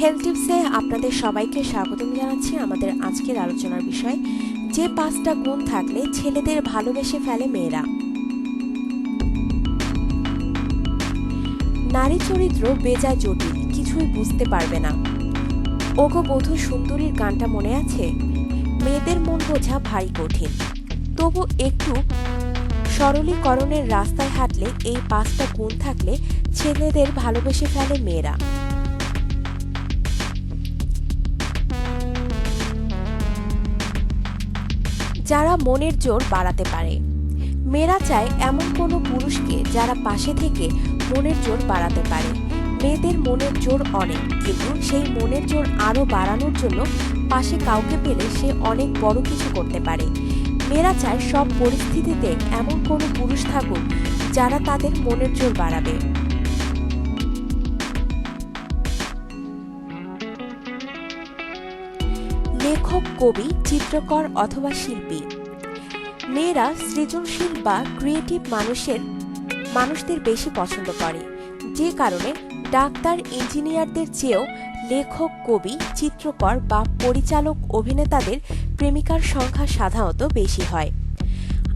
Health টিপসে আপনাদের সবাইকে স্বাগতম জানাচ্ছি আমাদের আজকের আলোচনার বিষয়, যে পাঁচটা গুণ থাকলে ছেলেদের ভালোবেসে ফেলে মেয়েরা। নারী চরিত্র বেজায় জটিল, কিছুই বুঝতে পারবে না। ওগো বধূ সুন্দরীর গানটা মনে আছে? মেয়েদের মন বোঝা ভারী কঠিন। তবু একটু সরলীকরণের রাস্তায় হাঁটলে এই পাঁচটা গুণ থাকলে ছেলেদের ভালোবেসে ফেলে মেয়েরা। যারা মনের জোর বাড়াতে পারে। মেয়েরা চায় এমন কোনো পুরুষকে যারা পাশে থেকে মনের জোর বাড়াতে পারে। মেয়েদের মনের জোর অনেক, কিন্তু সেই মনের জোর আরও বাড়ানোর জন্য পাশে কাউকে পেলে সে অনেক বড় কিছু করতে পারে। মেয়েরা চায় সব পরিস্থিতিতে এমন কোনো পুরুষ থাকুক যারা তাদের মনের জোর বাড়াবে। লেখক, কবি, চিত্রকর অথবা শিল্পী। মেয়েরা সৃজনশীল বা ক্রিয়েটিভ মানুষের, মানুষদের বেশি পছন্দ করে। যে কারণে ডাক্তার, ইঞ্জিনিয়ারদের চেয়েও লেখক, কবি, চিত্রকর বা পরিচালক অভিনেতাদের প্রেমিকার সংখ্যা সাধারণত বেশি হয়।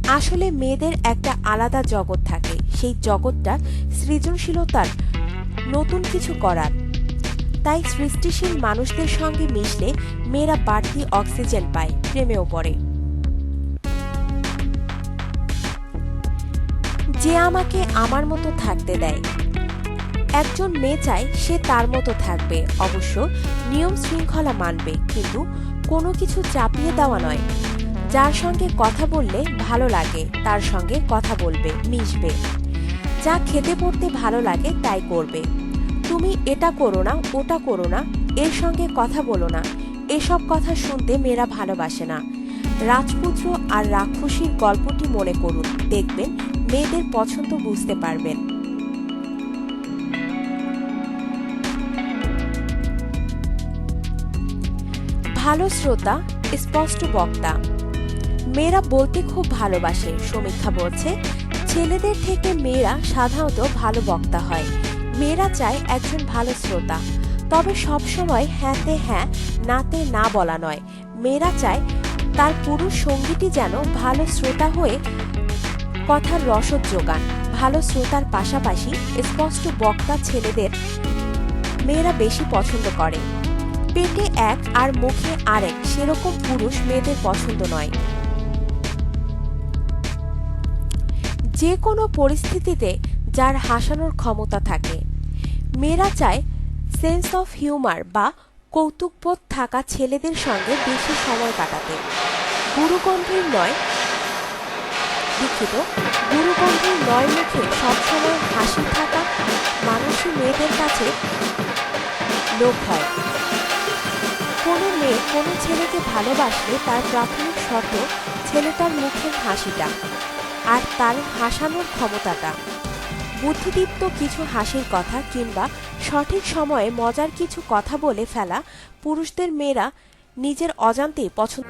আসলে মেয়েদের একটা আলাদা জগৎ থাকে। সেই জগৎটা সৃজনশীলতার নতুন কিছু করার। তাই সৃষ্টিশীল মানুষদের সঙ্গে মিশলে মেয়েরা বাড়তি অক্সিজেন পায়, প্রেমেও পড়ে। যে আমাকে আমার মতো থাকতে দেয়। একজন মেয়ে চায় সে তার মতো থাকবে, অবশ্য নিয়ম শৃঙ্খলা মানবে, কিন্তু কোনো কিছু চাপিয়ে দেওয়া নয়। যার সঙ্গে কথা বললে ভালো লাগে, তার সঙ্গে কথা বলবে, মিশবে। যা খেতে পড়তে ভালো লাগে, তাই করবে। তুমি এটা করো না, ওটা করো না, এর সঙ্গে কথা বলো না। এসব কথা শুনতে মেয়েরা ভালোবাসে না। রাজপুত্র আর রাক্ষসীর গল্পটি মনে করুন, দেখবেন মেয়েদের পছন্দ বুঝতে পারবেন। ভালো শ্রোতা, স্পষ্ট বক্তা। মেয়েরা বলতে খুব ভালোবাসে সমীক্ষা বলছে। ছেলেদের থেকে মেয়েরা সাধারণত ভালো বক্তা হয়। মেয়েরা চায় একজন ভালো শ্রোতা। তবে সবসময় হ্যাঁতে হ্যাঁ নাতে না বলা নয়। মেয়েরা চায় তার পুরুষ সঙ্গীটি যেন ভালো শ্রোতা হয়ে কথার রসদ যোগান। ভালো শ্রোতার পাশাপাশি স্পষ্ট বক্তা ছেলেদের মেয়েরা বেশি পছন্দ করে। পেটে এক আর মুখে আরেক, সেরকম পুরুষ মেয়েদের পছন্দ নয়। যে কোনো পরিস্থিতিতে যার হাসানোর ক্ষমতা থাকে। মেয়েরা চায় সেন্স অফ হিউমার বা কৌতুকবোধ থাকা ছেলেদের সঙ্গে বেশি সময় কাটাতে। গুরুগম্ভীর নয় দুঃখিত গুরুগম্ভীর নয় মুখে সবসময় হাসি থাকা মানুষই মেয়েদের কাছে লোক হয়। কোনো মেয়ে কোনো ছেলেকে ভালোবাসলে তার প্রাথমিক শর্ত ছেলেটার মুখের হাসিটা আর তার হাসানোর ক্ষমতাটা। বুদ্ধিদীপ্ত কিছু হাসির কথা কিংবা সঠিক সময়ে মজার কিছু কথা বলে ফেলা পুরুষদের মেয়েরা নিজের অজান্তেই পছন্দ